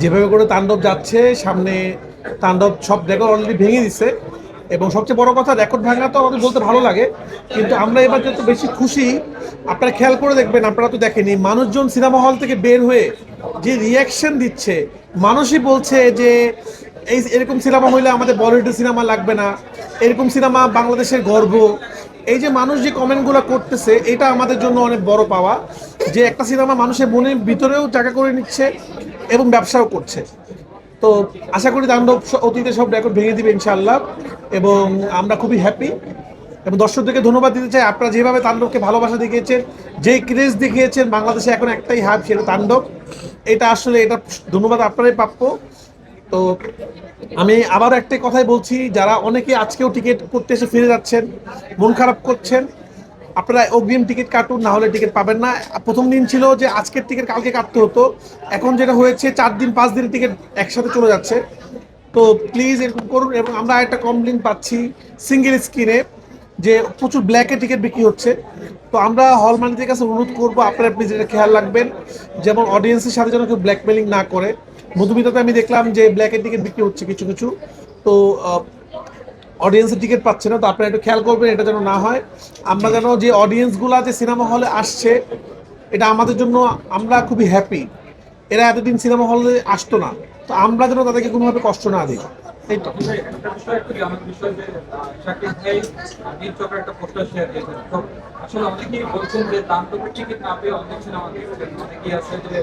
যেভাবে করে তাণ্ডব যাচ্ছে, সামনে তাণ্ডব সব রেকর্ড অলরেডি ভেঙে দিচ্ছে এবং সবচেয়ে বড় কথা রেকর্ড ভাঙা তো আমাদের বলতে ভালো লাগে, কিন্তু আমরা এবার যত বেশি খুশি, আপনারা খেয়াল করে দেখবেন, আপনারা তো দেখেনি মানুষজন সিনেমা হল থেকে বের হয়ে যে রিয়াকশন দিচ্ছে, মানুষই বলছে যে এই এরকম সিনেমা হইলে আমাদের বলিউডের সিনেমা লাগবে না, এরকম সিনেমা বাংলাদেশের গর্ব। এই যে মানুষ যে কমেন্টগুলো করতেছে, এটা আমাদের জন্য অনেক বড় পাওয়া, যে একটা সিনেমা মানুষের মনের ভিতরেও জায়গা করে নিচ্ছে এবং ব্যবসাও করছে। তো আশা করি তাণ্ডব অতীতে সব রেকর্ড ভেঙে দিবে ইনশাআল্লাহ এবং আমরা খুবই হ্যাপি এবং দর্শকদেরকে ধন্যবাদ দিতে চাই। আপনারা যেভাবে তাণ্ডবকে ভালোবাসা দেখিয়েছেন, যে ক্রেজ দেখিয়েছেন, বাংলাদেশে এখন একটাই হাব সেটা তাণ্ডব। এটা আসলে এটা ধন্যবাদ আপনারাই প্রাপ্য। তো আমি আবার একটাই কথাই বলছি, যারা অনেকে আজকেও টিকিট করতে এসে ফিরে যাচ্ছেন, মন খারাপ করছেন আপনারা অগ্রিম টিকিট কাটুন, না হলে টিকিট পাবেন না। প্রথম দিন ছিল যে আজকের টিকিট কালকে কাটতে হতো। এখন যেটা হয়েছে, চার দিন, পাঁচ দিনের টিকিট একসাথে চলে যাচ্ছে। তো প্লিজ এরকম করুন এবং আমরা একটা কমপ্লেন পাচ্ছি সিঙ্গেল স্ক্রিনে যে প্রচুর ব্ল্যাকে টিকিট বিক্রি হচ্ছে। তো আমরা হল মালিকদের কাছে অনুরোধ করব, আপনারা প্লিজ এটা খেয়াল রাখবেন। যেমন অডিয়েন্সের সাথে যেন কেউ ব্ল্যাকমেলিং না করে। মধুমিতাতে আমি দেখলাম যে ব্ল্যাকের টিকিট বিক্রি হচ্ছে কিছু কিছু। তো অডিয়েন্সের টিকিট পাচ্ছে না, তো আপনারা একটু খেয়াল করবেন এটা যেন না হয়। আমরা যেন যে অডিয়েন্সগুলো যে সিনেমা হলে আসছে, এটা আমাদের জন্য আমরা খুবই হ্যাপি এরা এতদিন সিনেমা হলে আসতো না। তো আমরা যেন তাদেরকে কোনোভাবে কষ্ট না দিই। এই তো। একটা বিষয় করি আমাদের বিষয় যে শাকিব ভাই নীল চক্রের একটা পোস্টার শেয়ার দিয়েছেন। তো আসলে অনেকেই বলছেন যে দাম তো টিকিট না পেয়ে অনেক সিনেমা দেখছেন অনেকেই আছে যে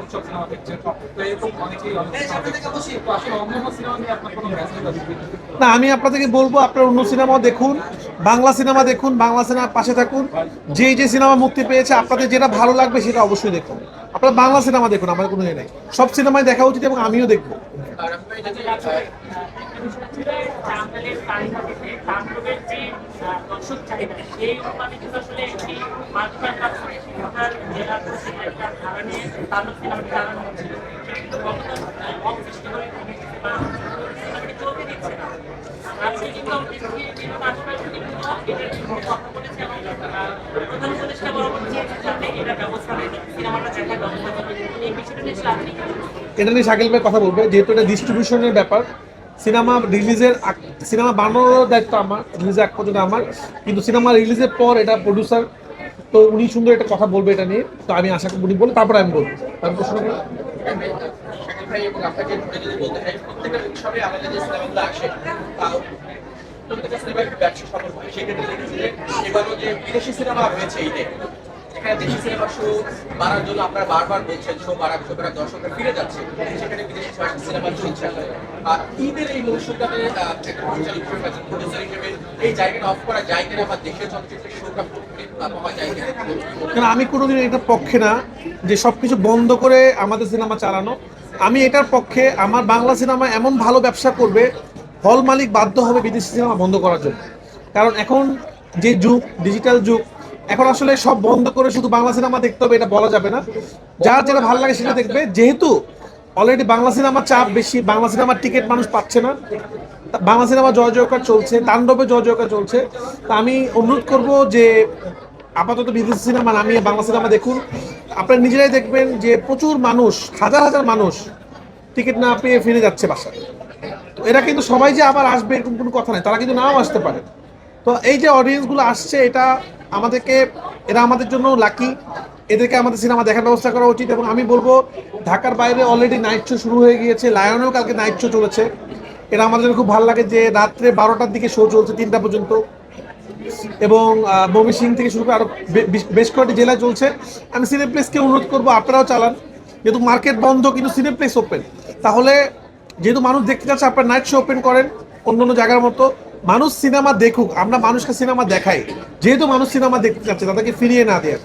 উৎসব সিনেমা দেখছেন। তো এরকম অনেকেই সিনেমা সিনেমা আমি আপনাদেরকে বলব আপনার অন্য সিনেমাও দেখুন বাংলা সিনেমা দেখুন বাংলা সিনেমার পাশে থাকুন। যেই যে সিনেমা মুক্তি পেয়েছে আপনাদের যেটা ভালো লাগবে সেটা অবশ্যই দেখুন। আপনারা বাংলা সিনেমা দেখুন, আমার কোনো ইয়ে নেই। সব সিনেমাই দেখা উচিত এবং আমিও দেখব। এটা নেয় শাকিল ভাই কথা বলবে, যেহেতু এটা ডিস্ট্রিবিউশনের ব্যাপার। সিনেমা রিলিজের সিনেমা বানানোর দায়িত্ব আমার রিলিজের এক পর্যন্ত আমার। কিন্তু সিনেমা রিলিজের পর এটা প্রডিউসার তো উনি সুন্দর একটা কথা বলবে এটা নিয়ে। তো আমি আশা করি বলে তারপরে আমি বলব। আমি প্রশ্ন ভাই এবং আপনাকে ধরে যদি বলতে চাই, প্রত্যেকটা উৎসবে আমাদের যে আসে তাও প্রত্যেকটা ব্যবসা সফল হয় সেক্ষেত্রে দেখেছি যে এবারও যে বিদেশি সিনেমা এই যে এখানে দেশি সিনেমা শো বাড়ার জন্য আপনারা বারবার বলছেন, শো বাড়া শো দর্শকরা ফিরে যাচ্ছে, সেখানে বিদেশি সিনেমা চলছে আর ঈদের এই মৌসুমটাতে একটা প্রডিউসার হিসেবে এই জায়গাটা অফ করা যায় কিনা বা দেশের চলচ্চিত্রের শোটা আমি কোনোদিন এটার পক্ষে না যে সব কিছু বন্ধ করে আমাদের সিনেমা চালানো। আমি এটার পক্ষে আমার বাংলা সিনেমা এমন ভালো ব্যবসা করবে, হল মালিক বাধ্য হবে বিদেশি সিনেমা বন্ধ করার জন্য। কারণ এখন যে যুগ ডিজিটাল যুগ, এখন আসলে সব বন্ধ করে শুধু বাংলা সিনেমা দেখতে হবে, এটা বলা যাবে না। যার যেটা ভালো লাগে সেটা দেখবে। যেহেতু অলরেডি বাংলা সিনেমার চাপ বেশি, বাংলা সিনেমার টিকিট মানুষ পাচ্ছে না বাংলা সিনেমা জয় জয়কার চলছে, তাণ্ডবে জয় জয়কার চলছে। তা আমি অনুরোধ করব যে আপাতত বিদেশি সিনেমা নামিয়ে বাংলা সিনেমা দেখুন। আপনারা নিজেরাই দেখবেন যে প্রচুর মানুষ, হাজার হাজার মানুষ টিকিট না পেয়ে ফিরে যাচ্ছে বাসায়। তো এরা কিন্তু সবাই যে আবার আসবে এরকম কোনো কথা নেই, তারা কিন্তু নাও আসতে পারে। তো এই যে অডিয়েন্সগুলো আসছে, এটা আমাদেরকে, এরা আমাদের জন্য লাকি এদেরকে আমাদের সিনেমা দেখার ব্যবস্থা করা উচিত এবং আমি বলব, ঢাকার বাইরে অলরেডি নাইট শো শুরু হয়ে গিয়েছে, লায়নেও কালকে নাইট শো চলেছে। এটা আমাদের খুব ভালো লাগে যে রাত্রে বারোটার দিকে শো চলছে, তিনটা পর্যন্ত। এবং সিং থেকে শুরু করে আরও বেশ- কয়েকটি জেলায় চলছে। আমি সিনেপ্লেসকে অনুরোধ করব, আপনারাও চালান। যেহেতু মার্কেট বন্ধ, কিন্তু সিনেপ্লেস ওপেন তাহলে যেহেতু মানুষ দেখতে চাচ্ছে, আপনার নাইট শো ওপেন করেন অন্য অন্য জায়গার মতো। মানুষ সিনেমা দেখুক, আমরা মানুষকে সিনেমা দেখাই। যেহেতু মানুষ সিনেমা দেখতে চাচ্ছে, তাদেরকে ফিরিয়ে না দেয়